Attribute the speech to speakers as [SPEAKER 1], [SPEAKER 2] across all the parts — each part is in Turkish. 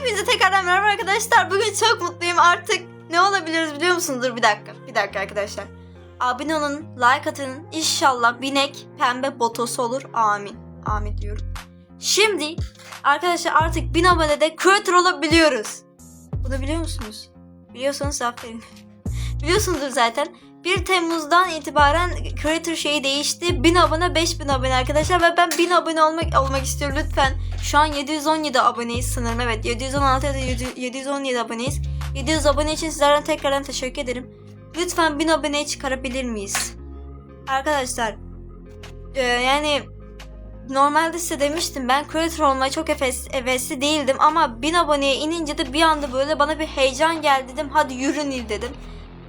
[SPEAKER 1] Hepinize tekrardan merhaba arkadaşlar. Bugün çok mutluyum artık. Ne olabiliriz biliyor musunuz? Dur bir dakika. Bir dakika arkadaşlar. Abone olun, like atın. İnşallah binek pembe botosu olur. Amin. Amin diyorum. Şimdi arkadaşlar artık 1000 abonede creator olabiliyoruz. Bunu biliyor musunuz? Biliyorsanız aferin. Biliyorsunuzdur zaten. 1 Temmuz'dan itibaren creator şeyi değişti. 1000 abone 5000 abone arkadaşlar ve ben 1000 abone olmak olmak istiyorum lütfen. Şu an 717 aboneyiz sanırım. Evet 716 ya da 700 717 aboneyiz. 700 abone için sizlerden tekrardan teşekkür ederim. Lütfen 1000 aboneyi çıkarabilir miyiz? Arkadaşlar e, yani normalde size demiştim ben creator olmaya çok heves, hevesli değildim ama 1000 aboneye inince de bir anda böyle bana bir heyecan geldi dedim hadi yürü Nil dedim.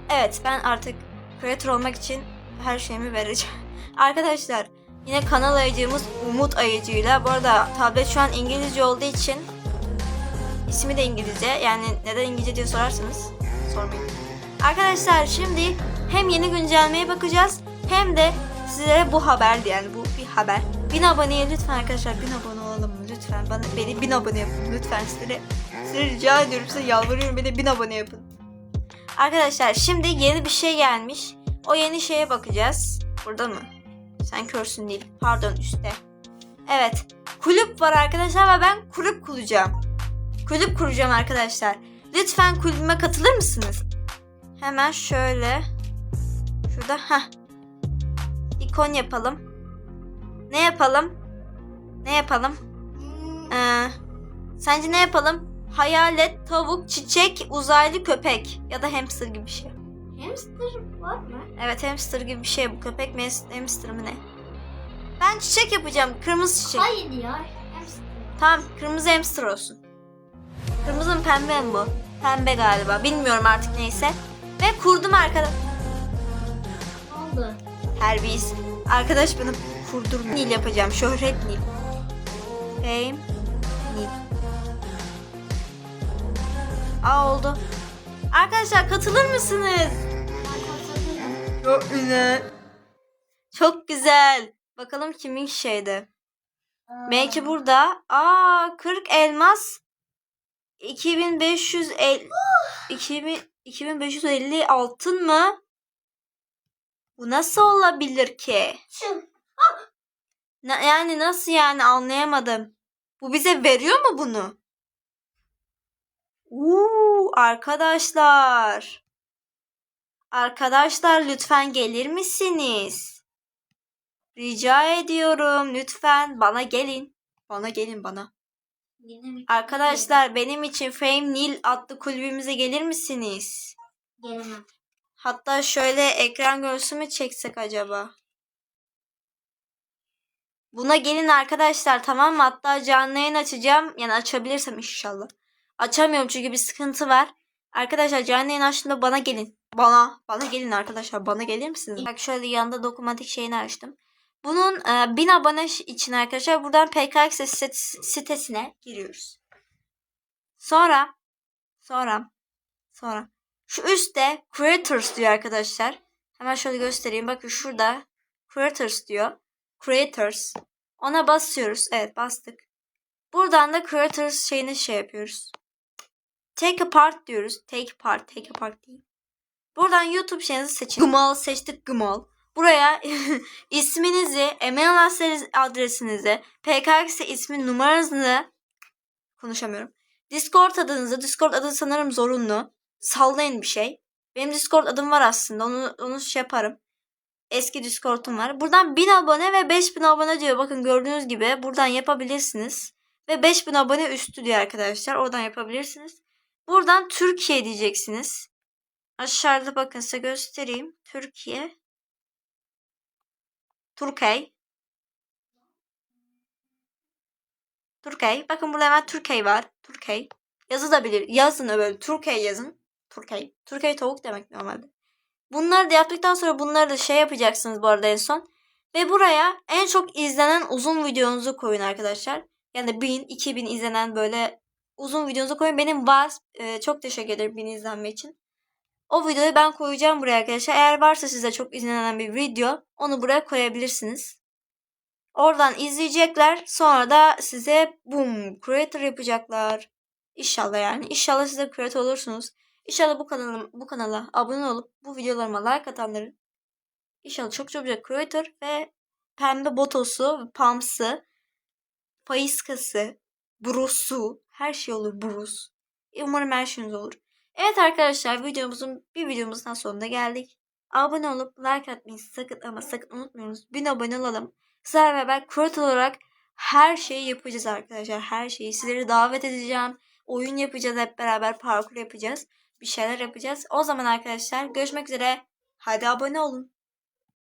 [SPEAKER 1] Evet ben artık creator olmak için her şeyimi vereceğim. Arkadaşlar yine kanal ayıcığımız Umut ayıcıyla. Bu arada tablet şu an İngilizce olduğu için ismi de İngilizce. Yani neden İngilizce diye sorarsanız sormayın. Arkadaşlar şimdi hem yeni güncellemeye bakacağız hem de sizlere bu haberdi yani bu bir haber. 1000 aboneye lütfen arkadaşlar 1000 abone olalım? Lütfen bana beni 1000 abone yapın lütfen sizlere, size rica ediyorum size yalvarıyorum beni 1000 abone yapın. Arkadaşlar şimdi yeni bir şey gelmiş. O yeni şeye bakacağız. Burada mı? Sen körsün değil. Pardon üstte. Evet. Kulüp var arkadaşlar ve ben kulüp kuracağım. Kulüp kuracağım arkadaşlar. Lütfen kulübüme katılır mısınız? Hemen şöyle. Şurada ha. İkon yapalım. Ne yapalım? Ne yapalım? Ee, sence ne yapalım? Hayalet, tavuk, çiçek, uzaylı köpek ya da hamster gibi bir şey.
[SPEAKER 2] Hamster var mı?
[SPEAKER 1] Evet hamster gibi bir şey bu köpek mi hamster mı ne? Ben çiçek yapacağım kırmızı çiçek.
[SPEAKER 2] Hayır ya. Hamster.
[SPEAKER 1] Tamam kırmızı hamster olsun. Kırmızı mı pembe mi bu? Pembe galiba bilmiyorum artık neyse. Ve kurdum arkadaş.
[SPEAKER 2] Ne oldu?
[SPEAKER 1] Terbiyesiz. Arkadaş bana kurdur Nil yapacağım. Şöhret Nil. Fame. Aa oldu. Arkadaşlar katılır mısınız? Çok güzel. Çok güzel. Bakalım kimin şeydi. Belki burada. Aa 40 elmas. 2500 el 2000 2550 altın mı? Bu nasıl olabilir ki?
[SPEAKER 2] Şu.
[SPEAKER 1] Na- yani nasıl yani anlayamadım. Bu bize veriyor mu bunu? Uuu arkadaşlar. Arkadaşlar lütfen gelir misiniz? Rica ediyorum lütfen bana gelin. Bana gelin bana.
[SPEAKER 2] Mi?
[SPEAKER 1] Arkadaşlar benim için Fame Nil adlı kulübümüze gelir misiniz?
[SPEAKER 2] Gelemem.
[SPEAKER 1] Hatta şöyle ekran görüntüsü mü çeksek acaba? Buna gelin arkadaşlar tamam mı? Hatta canlı yayın açacağım. Yani açabilirsem inşallah. Açamıyorum çünkü bir sıkıntı var. Arkadaşlar canlı yayın açtığımda bana gelin. Bana. Bana gelin arkadaşlar. Bana gelir misiniz? Bak şöyle yanında dokunmatik şeyini açtım. Bunun e, 1000 abone için arkadaşlar buradan PKX sit- sitesine giriyoruz. Sonra sonra sonra şu üstte creators diyor arkadaşlar. Hemen şöyle göstereyim. Bakın şurada creators diyor. Creators. Ona basıyoruz. Evet bastık. Buradan da creators şeyini şey yapıyoruz. Take a part diyoruz. Take part. Take a part değil. Buradan YouTube şeyinizi seçin. Gmal seçtik Gmal. Buraya isminizi, email adres- adresinizi, PKX ismi numaranızı konuşamıyorum. Discord adınızı, Discord adı sanırım zorunlu sallayın bir şey. Benim Discord adım var aslında. Onu onu şey yaparım. Eski Discord'um var. Buradan 1000 abone ve 5000 abone diyor. Bakın gördüğünüz gibi buradan yapabilirsiniz. Ve 5000 abone üstü diyor arkadaşlar. Oradan yapabilirsiniz. Buradan Türkiye diyeceksiniz. Aşağıda bakın size göstereyim. Türkiye. Türkiye. Türkiye. Bakın burada hemen Türkiye var. Türkiye. Yazılabilir. Yazın böyle. Türkiye yazın. Türkiye. Türkiye tavuk demek normalde. Bunları da yaptıktan sonra bunları da şey yapacaksınız bu arada en son. Ve buraya en çok izlenen uzun videonuzu koyun arkadaşlar. Yani 1000, 2000 izlenen böyle uzun videonuzu koyun. Benim var. Ee, çok teşekkür ederim 1000 izlenme için. O videoyu ben koyacağım buraya arkadaşlar. Eğer varsa size çok izlenen bir video onu buraya koyabilirsiniz. Oradan izleyecekler. Sonra da size boom creator yapacaklar. İnşallah yani. İnşallah siz de creator olursunuz. İnşallah bu kanalım bu kanala abone olup bu videolarıma like atanların İnşallah çok güzel creator ve pembe botosu, pamsı, faiskası, brusu, her şey olur brus. Umarım her şeyiniz olur. Evet arkadaşlar videomuzun bir videomuzdan sonuna geldik. Abone olup like atmayı sakın ama sakın unutmuyoruz. Bin abone olalım. Sizlerle beraber creator olarak her şeyi yapacağız arkadaşlar. Her şeyi. Sizleri davet edeceğim. Oyun yapacağız hep beraber. Parkur yapacağız. Bir şeyler yapacağız. O zaman arkadaşlar görüşmek üzere. Hadi abone olun.